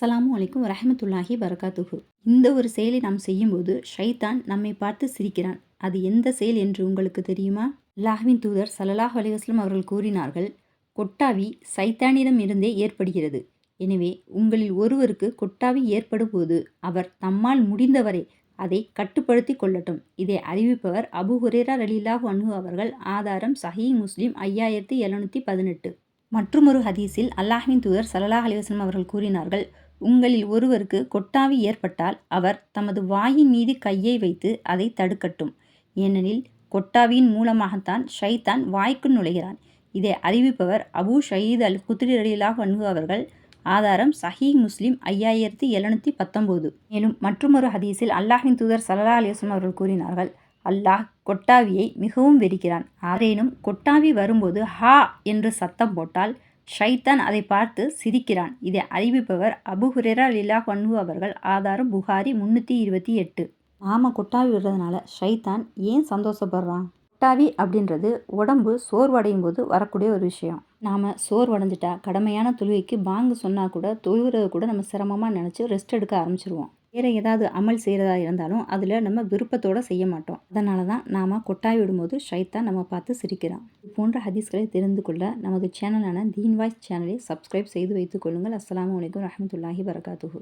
சலாமு அலைக்கும் ரஹமத்துல்லாஹி பரகாத்துஹு இந்த ஒரு செயலை நாம் செய்யும்போது ஷைத்தான் நம்மை பார்த்து சிரிக்கிறான். அது எந்த செயல் என்று உங்களுக்கு தெரியுமா? அல்லாஹ்வின் தூதர் சலலாஹ் அலிவாஸ்லம் அவர்கள் கூறினார்கள் கொட்டாவி சைத்தானிடம் இருந்தே ஏற்படுகிறது. எனவே உங்களில் ஒருவருக்கு கொட்டாவி ஏற்படும் போது அவர் தம்மால் முடிந்தவரை அதை கட்டுப்படுத்தி கொள்ளட்டும். இதை அறிவிப்பவர் அபு ஹுரேரா ரலில்லாஹு அனு அவர்கள். ஆதாரம் சஹீ முஸ்லிம் ஐயாயிரத்தி எழுநூற்றி பதினெட்டு. மற்றுமொரு ஹதீஸில் அல்லாஹ்வின் தூதர் சலலாஹ் அலிவாஸ்லம் அவர்கள் கூறினார்கள் உங்களில் ஒருவருக்கு கொட்டாவி ஏற்பட்டால் அவர் தமது வாயின் மீது கையை வைத்து அதை தடுக்கட்டும். ஏனெனில் கொட்டாவியின் மூலமாகத்தான் ஷைத்தான் வாய்க்குள் நுழைகிறான். இதை அறிவிப்பவர் அபு ஷயீத் அல் குத்ரி ரலிலாஹ் அவர்கள். ஆதாரம் சஹி முஸ்லிம் ஐயாயிரத்தி எழுநூற்றி பத்தொம்போது மேலும் மற்றுமொரு ஹதீஸில் அல்லாஹின் தூதர் சல்லா அலிஸ்லாம் அவர்கள் கூறினார்கள் அல்லாஹ் கொட்டாவியை மிகவும் வெறுக்கிறான். ஆரேனும் கொட்டாவி வரும்போது ஹா என்று சத்தம் போட்டால் ஷைத்தான் அதை பார்த்து சிரிக்கிறான். இதை அறிவிப்பவர் அபு ஹுரேரா லில்லாஹ் அன்ஹு அவர்கள். ஆதாரம் புகாரி முந்நூற்றி இருபத்தி எட்டு. நாம கொட்டாவி விடுறதுனால ஷைத்தான் ஏன் சந்தோஷப்படுறான்? கொட்டாவி அப்படின்றது உடம்பு சோர்வடையும் போது வரக்கூடிய ஒரு விஷயம். நாம் சோர்வடைஞ்சிட்டா கடமையான தொழுகைக்கு பாங்கு சொன்னால் கூட தொழுகிறது கூட நம்ம சிரமமாக நினச்சி ரெஸ்ட் எடுக்க ஆரம்பிச்சிருவோம். வேறு ஏதாவது அமல் செய்கிறதா இருந்தாலும் அதில் நம்ம விருப்பத்தோடு செய்ய மாட்டோம். அதனால தான் நாம் கொட்டாய் விடும்போது ஷைத்தான் நம்ம பார்த்து சிரிக்கிறான். போன்ற ஹதீஸ்களை தெரிந்து கொள்ள நமது சேனலான தீன் வாய்ஸ் சேனலை சப்ஸ்கிரைப் செய்து வைத்துக் கொள்ளுங்கள். அஸ்லாம் வலைக்கம் ரஹமத்துல்லாஹி வரகாத்துஹு